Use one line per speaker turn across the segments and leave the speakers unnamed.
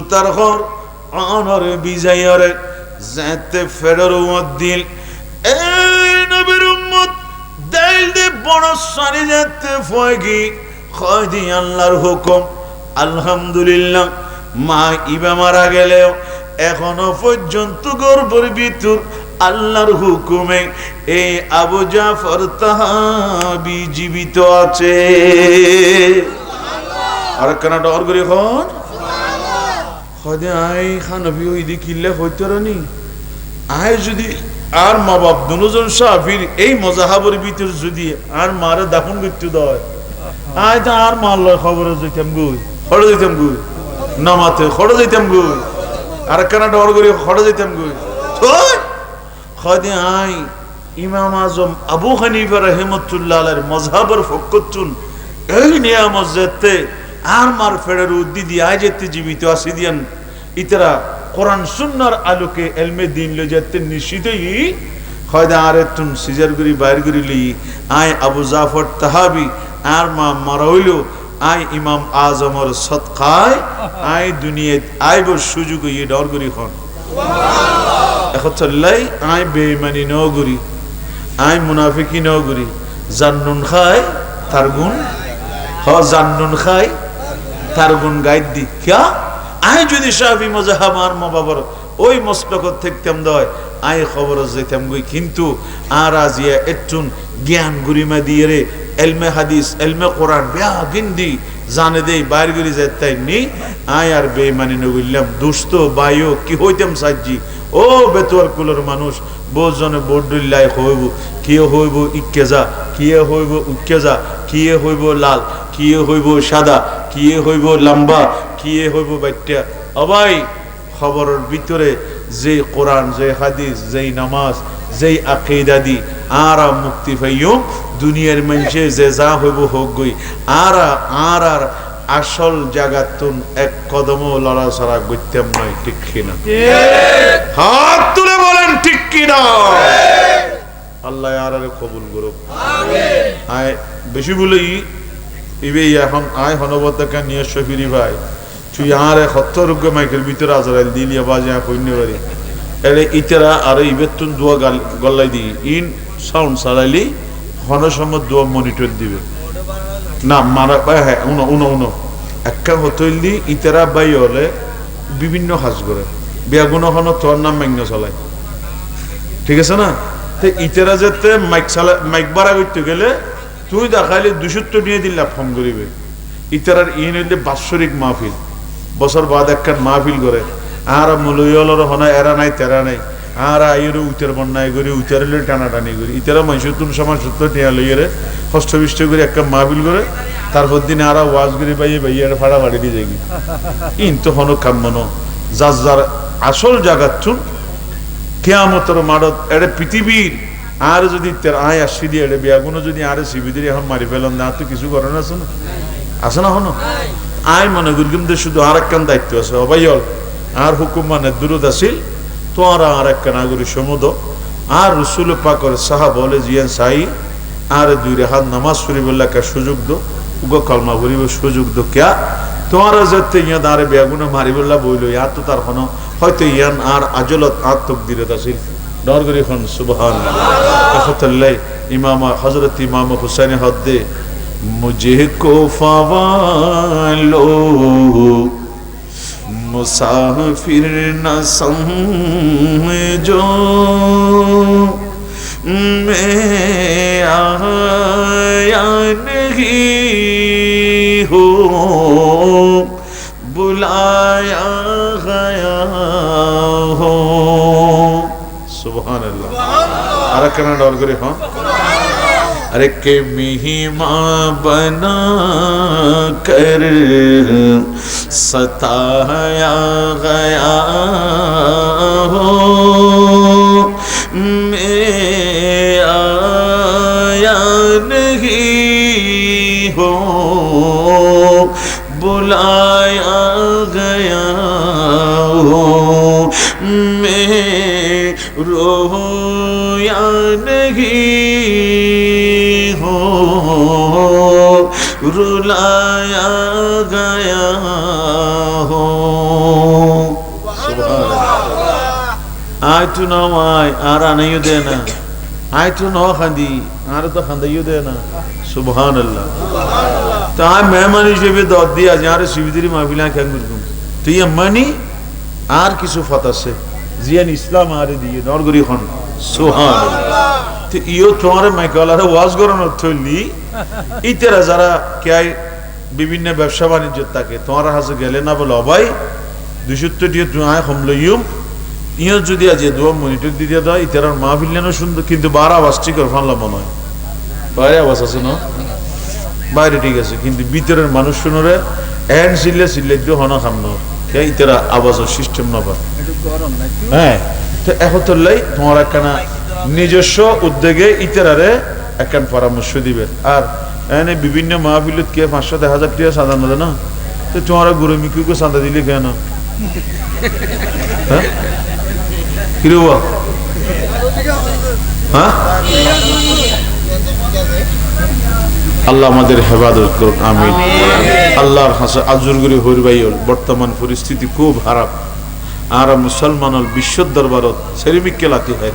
জুতার ঘর, অনরে বিজয়রে যেতে ফেরর দিল এই নবীর উম্মত দেল দে বড় সারি যেতে ফয়গি খয় দি আল্লাহর হুকুম। আলহামদুলিল্লাহ, মা ইবা মারা গেলেও এখনও পর্যন্ত গর্বর ভিতর আল্লাহর হুকুমে এই আবু জাফর তাহাবি জীবিত আছে। আর কেন ডর করে খন হদে আই খানবি ওই দি কিল্লে হইতো নি আয় যদি আর মা বাপ দুজন সাফির এই মজাহাবর ভিতর যদি আর মারে দাফন করতে দেয় আয় তো আর মার লয় খবরে যাইতাম গুই, খড়ে যাইতাম গুই, নামাতে খড়ে যাইতাম গুই, আর কেন ডর করে খড়ে যাইতাম গুই। খদে আই ইমাম আজম আবু হানিফা রহমতুল্লাহ আলাইহির মজহাবের ফকতুন এই নিয়ামত যেতে আর মার ফেরের উদ্দিদি আয় যেতে জীবিত আসি দিয়ান। ইতরা কোরআন সুন্নার আলোকে এলমে দিন লো যেতে নিশ্চিতই হয়তো আর তুন সিজার গুরি বাইর গুরি লি। আয় আবু জাফর তাহাবি, আর মা মারা হইল। আয় ইমাম আজমর সৎকায় আয় দুনিয়াত আয় বর সুযোগ ইয়ে ডর গুরি খন এখন চললাই আয় বেইমানি ন গুরি আয় মুনাফিকি ন গুরি জান্নুন খায়, তার গুণ। হ, জান্নুন খায়, তার গুণ গাইড দি। কিয়া? আয় যদি সাহাবি মজাহাব আর মা বাবার ওই মস্তকত থাকতাম দয়, আয় খবর যেতাম গই। কিন্তু আর আজিয়া একটুন জ্ঞান গুরিমা দিয়ে রে, এলমে হাদিস, এলমে কোরআন বেয়া গিন্দি জানে দেই, বাইর গরি যেতাই নি? আয় আর বেমানি নগিলাম দুষ্ট বায়ু কি হইতাম সাজ্জি? ও বেতুয়ার কুলের মানুষ বোজনে বডুল্লাই হইব কিয়ে হইব ইকে যা কিয়ে হইব উকে যা কিয়ে হইব লাল কিয়ে হইব সাদা কিয়ে হইব লম্বা কিয়ে হইব বাচ্চা অবাই খবরের ভিতরে যে কোরআন যে হাদিস, যেই নামাজ, যেই আকিদাদি আরা মুক্তি পাইও, দুনিয়ার মানুষে যে যা হইব হোক গই, আরা আর আর আসল জাগাতুন এক কদমও লড়াছড়া করতাম নয় ঠিক কিনা? হাত তুলে বলেন, ঠিক কিনা? আল্লাহ আরে কবুল করুক। আয়, বেশি বলেই ইবে এখন আয় হনবতাকে নিয়ে শফিরি ভাই। তুই আর হত্তরোগ্য মাইকের ভিতরে আজরাইল দিলি বাজে কইন্য পারি এরে ইতেরা আর ইবেতুন দোয়া গাল গল্লাই দি ইন সাউন্ড সারাইলি হনসম্মত দোয়া মনিটর দিবে। না, মারা হ্যাঁ উনো উনো উনো। একটা হতইল ইতেরা বাই হলে বিভিন্ন হাজ করে। বেগুন হন তোর নাম মান্য চলায়। ঠিক আছে না? তো ইতেরা যেতে মাইক চালা মাইক বাড়া করতে গেলে তুই দেখাইলে দুশত্ব নিয়ে দিল্লা ফোন করিবে। ইতারার ইন হইলে বাৎসরিক মাহফিল। বছর বাদ একখান মাহফিল করে। আর মলয়লর হনা এরা নাই, তেরা নাই। আর আইয়ের উতের বন্যায় করি উতের লই টানাটানি করি। ইতারা মহিষুতুন সমাজ সত্য টিয়া লইয়েরে হস্তবিষ্ট করে একটা মাহফিল করে, তারপর দিনে আর ওয়াজ করি পাইয়ে ভাইয়ার ফাড়া বাড়ি দিয়ে যাই ইন তো হন কাম্মন যার যার আসল জাগাত চুন, কেয়ামতর মারত এটা পৃথিবীর আর যদি আয় আসি দিয়ে এটা বিয়াগুনো যদি আরে সিবিদের এখন মারি ফেলাম না তো কিছু করেন আছে না আছে না হনো আয় মনে করি কিন্তু শুধু আর একখান দায়িত্ব আছে। অবাইল আর হুকুম মানে দূরত আছিল তো আর আর একখান আগরি সমুদ আর রসুল পাকর সাহা বলে জিয়ান সাই আর দুই রেহাত নামাজ পড়িবল্লাকে সুযোগ দো, উগ কলমা করিব সুযোগ দো ক্যা? তোমার যাতে ইয়া দাঁড়ে বেগুনে মারিবল্লা বইল ইয়া তো তার হনো, হয়তো ইয়ান আর আজলত আর তকদিরত আছিল ডর করি খন সুবহান ইমাম, হযরত ইমাম হুসাইন হদ্দে مجھے کو فوالو مسافر نہ سمجھو۔ میں آیا نہیں ہو بلایا گیا ہو سبحان اللہ۔ ارکنا ڈال کرے ہاں۔ ارے کہ مہماں بنا کر ستایا گیا ہو۔ میں آیا نہیں ہو۔ بلایا گیا ہو۔ میں رویا نہیں रुलाया गया हो। आयतु ना आय आरा না देना। आयतु ना खांदी তো तो खांदाइयो না সুবহান আল্লাহ তো আমি মেহমান হিসেবে দর দিয়ে আজ আর সুবিধির মাহফিলা কেন করুন তুই মানি আর কিছু ফত আছে জিয়ান ইসলাম আরে দিয়ে নরগরি হন সুহান ইয়ো ইও তোমার মাইকালারে ওয়াজ করানোর থলি ইতেরা যারা কে বিভিন্ন ব্যবসা বাণিজ্য থাকে তোমার হাসে গেলে না বলে অবাই দুশো দিয়ে তুমি হমলইম ইও যদি আজ দোয়া মনিটর দিয়ে দেয় ইতারার মা বিল্লানো সুন্দর কিন্তু বার আওয়াজ ঠিক করে ফানলাম মনে হয়। বাইরে আওয়াজ আছে না? বাইরে ঠিক আছে কিন্তু ভিতরের মানুষ শুনরে এন সিল্লে সিল্লে একটু হনা খাম না। কে ইতারা আওয়াজের সিস্টেম না পারে হ্যাঁ তো এখন তো লাই তোমার একখানা নিজস্ব উদ্যোগে ইতারারে একখান পরামর্শ দিবে। আর এনে বিভিন্ন মাহফিলত কে পাঁচশো এক হাজার টাকা সাদা না না? তো তোমার গুরু মিকুকে সাদা দিলে কেন আল্লাহ আমাদের হেফাজত করুন আমিন। আল্লাহর হাসে আজুরগুরি হরিবাইল বর্তমান পরিস্থিতি খুব খারাপ। আর মুসলমান বিশ্ব দরবারত সেরিমিককে লাতি হয়।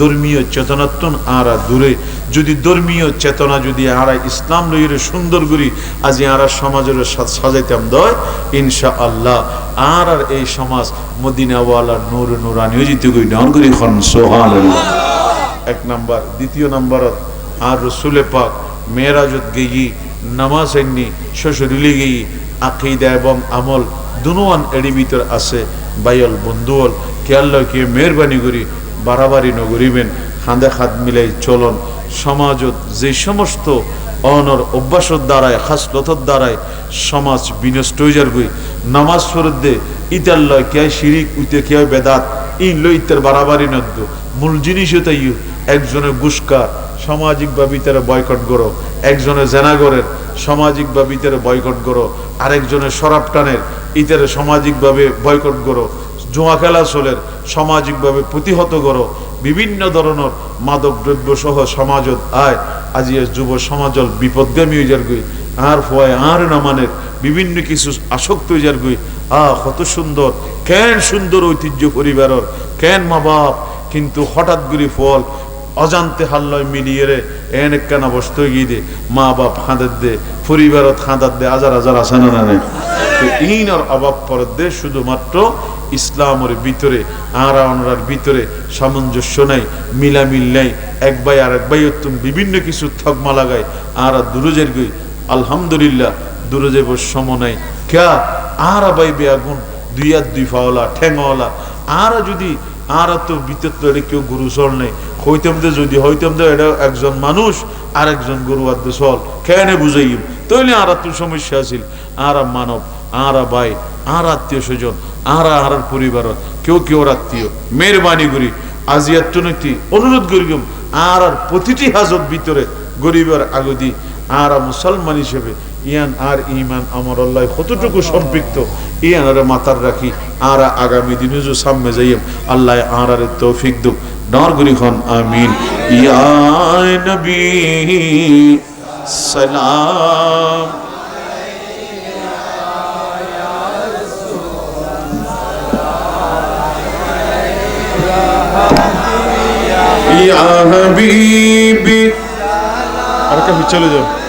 ধর্মীয় চেতনাত্বন আরা দূরে। যদি ধর্মীয় চেতনা যদি আরা ইসলাম লইরে সুন্দর করি, আজি আরা সমাজের সাজাইতাম দয় ইনশা আল্লাহ আর আর এই সমাজ মদিনাওয়ালা নূর নুরানি জিতে গই নন করি খন সোহান এক নাম্বার। দ্বিতীয় নাম্বারত আর রসুলে পাক মেয়েরাজত গেই নামাজ এননি শ্বশুরিলি গেই আকিদা এবং আমল দুনুয়ান এড়ি ভিতর আছে। বাইল বন্ধুল কেয়াল কে মেহরবানি করি বাড়াবাড়ি নগরিবেন খাঁদে খাদ মিলাই চলন। সমাজত যে সমস্ত অনর অভ্যাসর দ্বারায় খাসলতর দ্বারায় সমাজ বিনষ্ট হয়ে যার গই। নামাজ ফরত দে ইতার লয় কে শিরিক, উইতে কে বেদাত, ইন লই ইতার বাড়াবাড়ি নদ্য। মূল জিনিসও তাই একজনের গুস্কার সামাজিকভাবে তারা বয়কট করো, একজনের জেনাগরের সামাজিকভাবে ইতারে বয়কট করো, আরেকজনের শরাব টানের ইতারে সামাজিকভাবে বয়কট করো। জুয়া খেলা চলের সামাজিকভাবে প্রতিহত করো। বিভিন্ন ধরনের মাদক দ্রব্য সহ সমাজত আয়। আজি যুব সমাজল বিপদগামী হয়ে যার গই আর ফয় আর নামানের বিভিন্ন কিছু আসক্ত হয়ে যার গই আ কত সুন্দর, কেন সুন্দর ঐতিহ্য পরিবারের, কেন মা বাপ কিন্তু হঠাৎ করে ফল অজান্তে হাল্লয় মিলিয়ে রে, এন একখানা বস্তু গিয়ে দে, মা বাপ খাঁদের দে, পরিবারত খাঁদার দে হাজার হাজার আছে না ইনর অভাব পরের দে, শুধুমাত্র ইসলামের ভিতরে আর অনরার ভিতরে সামঞ্জস্য নাই, মিলামিল নাই, এক ভাই আর এক ভাই তুমি বিভিন্ন কিছু থকমা লাগায় আর দুরুজের গই, আলহামদুলিল্লাহ দুরুজের সম নাই। ক্যা আর ভাই বেআগুন দুই আর দুই ফাওলা ঠেঙ্গওয়ালা আর যদি আর তো ভিতর তো কেউ গুরু চল নেই হইতাম যে, যদি হইতাম যে, এটা একজন মানুষ আর একজন গরু আদ্য চল। কেন বুঝাই তৈলে আর তো সমস্যা আছিল। আর মানব, আর ভাই, আর আত্মীয় স্বজন, আর আর পরিবার, কেউ কেউ আত্মীয়। মেহরবানি করি। আজি আত্মনীতি অনুরোধ করি আর আর প্রতিটি হাজত ভিতরে গরিবের আগদি, আর মুসলমান হিসেবে, ইয়ান আর ইমান আমার আল্লাহ কতটুকু সম্পৃক্ত, ইয়ান আরে মাতার রাখি, আর আগামী দিনে যে সামনে যাইম, আল্লাহ আর আরে তৌফিক দুক। ডর গরি খন আমিন। ইয়া নবী সালাম। ইয়া হাবিবি। আর কাছে চলে যাও।